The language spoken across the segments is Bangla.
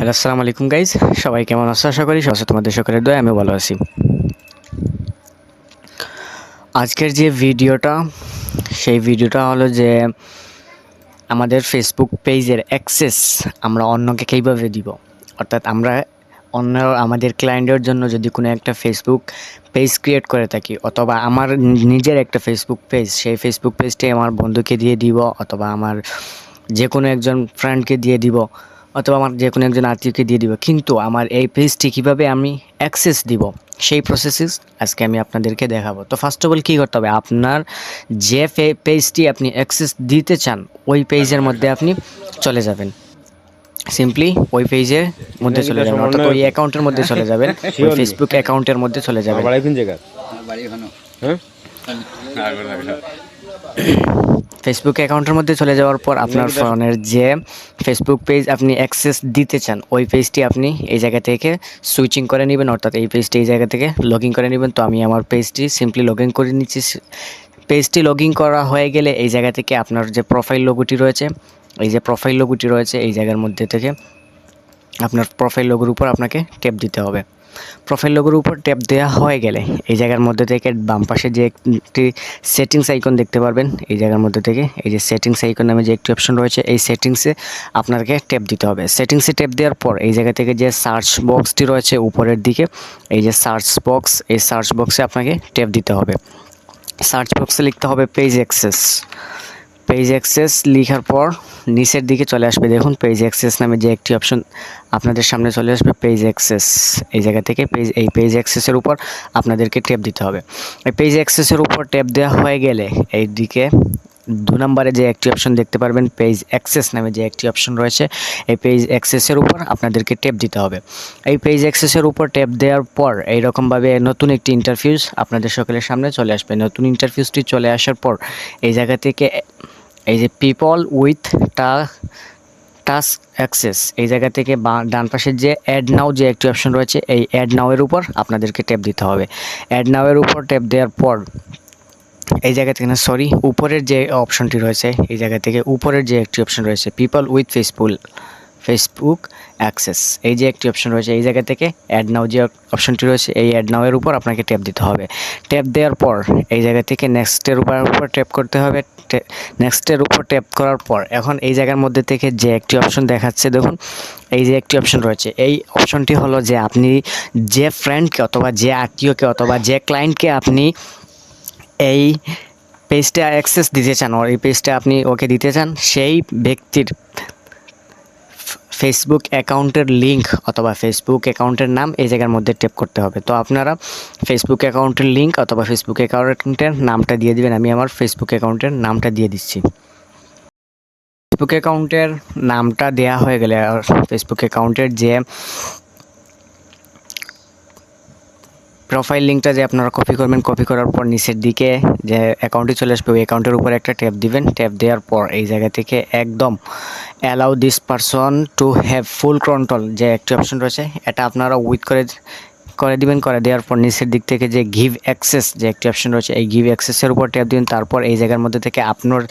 হ্যালো, আসসালামু আলাইকুম গাইজ সবাই কেমন আছো? আশা করি সবাই তোমাদের সকলের দয় আমি ভালো আছি। আজকের যে ভিডিওটা, সেই ভিডিওটা হলো যে আমাদের ফেসবুক পেজের অ্যাক্সেস আমরা অন্যকে কীভাবে দিব? অর্থাৎ আমরা অন্য আমাদের ক্লায়েন্টের জন্য যদি কোনো একটা ফেসবুক পেজ ক্রিয়েট করে থাকি, অথবা আমার নিজের একটা ফেসবুক পেজ সেই ফেসবুক পেজটি আমার বন্ধুকে দিয়ে দিব, অথবা আমার যে কোনো একজন ফ্রেন্ডকে দিয়ে দিব অথবা আমার যে কোনো একজন আত্মীয়কে দিয়ে দিব। কিন্তু আমার এই পেজটি কীভাবে আমি অ্যাক্সেস দিব সেই প্রসেসেস আজকে আমি আপনাদেরকে দেখাবো। তো ফার্স্ট অফ অল কী করতে হবে? আপনার যে পেজটি আপনি অ্যাক্সেস দিতে চান ওই পেজের মধ্যে আপনি চলে যাবেন। সিম্পলি ওই পেজের মধ্যে চলে যাবেন অর্থাৎ ওই অ্যাকাউন্টের মধ্যে চলে যাবেন ওই ফেসবুক অ্যাকাউন্টের মধ্যে চলে যাবেন। জায়গা হ্যাঁ? ফেসবুক অ্যাকাউন্টের মধ্যে চলে যাওয়ার পর আপনার ফোনের যে ফেসবুক পেজ আপনি অ্যাক্সেস দিতে চান ওই পেজটি আপনি এই জায়গা থেকে সুইচিং করে নেবেন অর্থাৎ এই পেজটি এই জায়গা থেকে লগ ইন করে নেবেন। তো আমি আমার পেজটি সিম্পলি লগ করে নিচ্ছি। পেজটি লগ করা হয়ে গেলে এই জায়গা থেকে আপনার যে প্রোফাইল লোগোটি রয়েছে এই যে প্রোফাইল লোগোটি রয়েছে এই জায়গার মধ্যে থেকে আপনার প্রোফাইল লোগোর উপর আপনাকে ট্যাপ দিতে হবে। প্রোফাইল লোগোর উপর ট্যাপ দেওয়া হয়ে গেলে এই জায়গার মধ্যে থেকে বাম পাশে যে একটি সেটিংস আইকন দেখতে পারবেন, এই জায়গার মধ্যে থেকে এই যে সেটিংস আইকন নামে যে একটি অপশন রয়েছে, এই সেটিংসে আপনাকে ট্যাপ দিতে হবে। সেটিংসে ট্যাপ দেওয়ার পর এই জায়গা থেকে যে সার্চ বক্সটি রয়েছে উপরের দিকে, এই যে সার্চ বক্স এই সার্চ বক্সে আপনাকে ট্যাপ দিতে হবে। সার্চ বক্সে লিখতে হবে পেজ অ্যাক্সেস পেজ অ্যাক্সেস লেখার পর নিচের দিকে চলে আসবে। দেখুন পেজ অ্যাক্সেস নামে যে একটি অপশন আপনাদের সামনে চলে আসবে পেজ অ্যাক্সেস এই জায়গা থেকে পেজ এই পেজ অ্যাক্সেসের উপর আপনাদেরকে ট্যাপ দিতে হবে। এই পেজ অ্যাক্সেসের উপর ট্যাপ দেওয়া হয়ে গেলে এই দিকে দু নম্বরে যে একটি অপশন দেখতে পারবেন পেজ অ্যাক্সেস নামে যে একটি অপশন রয়েছে, এই পেজ অ্যাক্সেসের উপর আপনাদেরকে ট্যাপ দিতে হবে। এই পেজ অ্যাক্সেসের উপর ট্যাপ দেওয়ার পর এইরকমভাবে নতুন একটি ইন্টারফিউজ আপনাদের সকলের সামনে চলে আসবে। নতুন ইন্টারফিউজটি চলে আসার পর এই জায়গা থেকে এই যে পিপল উইথ টা টাস্ক অ্যাক্সেস এই জায়গা থেকে ডান পাশের যে অ্যাড নাও যে একটি অপশন রয়েছে, এই অ্যাড নাওয়ের উপর আপনাদেরকে ট্যাপ দিতে হবে। অ্যাড নাওয়ের উপর ট্যাপ দেওয়ার পর, এই জায়গা থেকে না সরি উপরের যে অপশনটি রয়েছে, এই জায়গা থেকে উপরের যে একটি অপশন রয়েছে people with Facebook Facebook access এই যে একটি অপশন রয়েছে, এই জায়গা থেকে অ্যাড নাও যে অপশনটি রয়েছে, এই অ্যাড নাওয়ের উপর আপনাকে ট্যাপ দিতে হবে। ট্যাপ দেওয়ার পর, এই জায়গা থেকে নেক্সটের উপর উপর ট্যাপ করতে হবে। নেক্সটের উপর ট্যাপ করার পর, এখন এই জায়গার মধ্যে থেকে যে একটি অপশন দেখাচ্ছে, দেখুন, এই যে একটি অপশন রয়েছে। এই অপশনটি হলো যে আপনি যে ফ্রেন্ডকে অথবা যে আত্মীয়কে অথবা যে ক্লায়েন্টকে আপনি এই পেজটা অ্যাক্সেস দিতে চান ওর এই পেজটা আপনি ওকে দিতে চান, সেই ব্যক্তির ফেসবুক অ্যাকাউন্টের লিঙ্ক অথবা ফেসবুক অ্যাকাউন্টের নাম এই জায়গার মধ্যে টেপ করতে হবে। তো আপনারা ফেসবুক অ্যাকাউন্টের লিঙ্ক অথবা ফেসবুক অ্যাকাউন্টের নামটা দিয়ে দিবেন। আমি আমার ফেসবুক অ্যাকাউন্টের নামটা দিয়ে দিচ্ছি। ফেসবুক অ্যাকাউন্টের নামটা দেয়া হয়ে গেলে আর ফেসবুক অ্যাকাউন্টের যে প্রোফাইল লিঙ্কটা যে আপনারা কপি করবেন কপি করার পর নিচের দিকে যে অ্যাকাউন্টে চলে আসবে, ওই অ্যাকাউন্টের উপর একটা ট্যাপ দিবেন। ট্যাপ দেওয়ার পর এই জায়গা থেকে একদম allow this person to have full control যে একটি অপশন রয়েছে, এটা আপনারা উইথ করে করে দিবেন, করে দেওয়ার পর নিচের দিক থেকে যে গিভ অ্যাক্সেস যে একটি অপশন রয়েছে, এই গিভ অ্যাক্সেসের উপর ট্যাপ দিন। তারপর এই জায়গার মধ্যে থেকে আপনার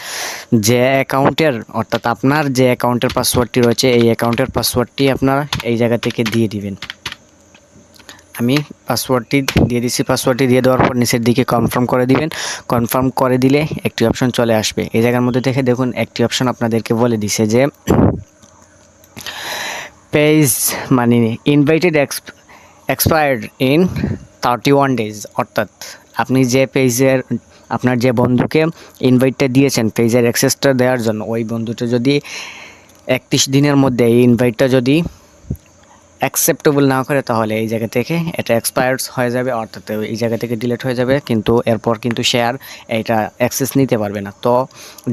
যে অ্যাকাউন্টের অর্থাৎ আপনার যে অ্যাকাউন্টের পাসওয়ার্ডটি রয়েছে, এই অ্যাকাউন্টের পাসওয়ার্ডটি আপনারা এই জায়গা থেকে দিয়ে দিবেন। আমি পাসওয়ার্ডটি দিয়ে দিচ্ছি পাসওয়ার্ডটি দিয়ে দেওয়ার পর নিচের দিকে কনফার্ম করে দিবেন। কনফার্ম করে দিলে একটি অপশন চলে আসবে। এই জায়গার মধ্যে দেখে দেখুন, একটি অপশন আপনাদেরকে বলে দিছে যে পেজ মানে invited expired in thirty one days অর্থাৎ আপনি যে পেজের আপনার যে বন্ধুকে ইনভাইটটা দিয়েছেন পেজের অ্যাক্সেসটা দেওয়ার জন্য, ওই বন্ধুটা যদি একত্রিশ দিনের মধ্যে এই ইনভাইটটা যদি অ্যাকসেপ্টেবল না করে, তাহলে এই জায়গা থেকে এটা এক্সপায়ার্স হয়ে যাবে, অর্থাৎ এই জায়গা থেকে ডিলেট হয়ে যাবে, কিন্তু এরপর কিন্তু শেয়ার এটা অ্যাক্সেস নিতে পারবে না। তো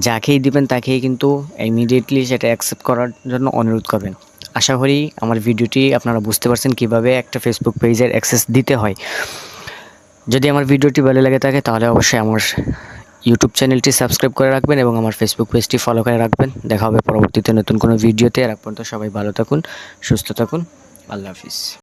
যাকেই দিবেন, তাকেই কিন্তু ইমিডিয়েটলি সেটা অ্যাকসেপ্ট করার জন্য অনুরোধ করবেন। আশা করি আমার ভিডিওটি আপনারা বুঝতে পারছেন কীভাবে একটা ফেসবুক পেজের অ্যাক্সেস দিতে হয়। যদি আমার ভিডিওটি ভালো লাগে থাকে, তাহলে অবশ্যই আমার ইউটিউব চ্যানেলটি সাবস্ক্রাইব করে রাখবেন এবং আমার ফেসবুক পেজটি ফলো করে রাখবেন। দেখা হবে পরবর্তীতে নতুন কোনো ভিডিওতে। রাখ পর্যন্ত সবাই ভালো থাকুন, সুস্থ থাকুন। আল্লাহ হাফিজ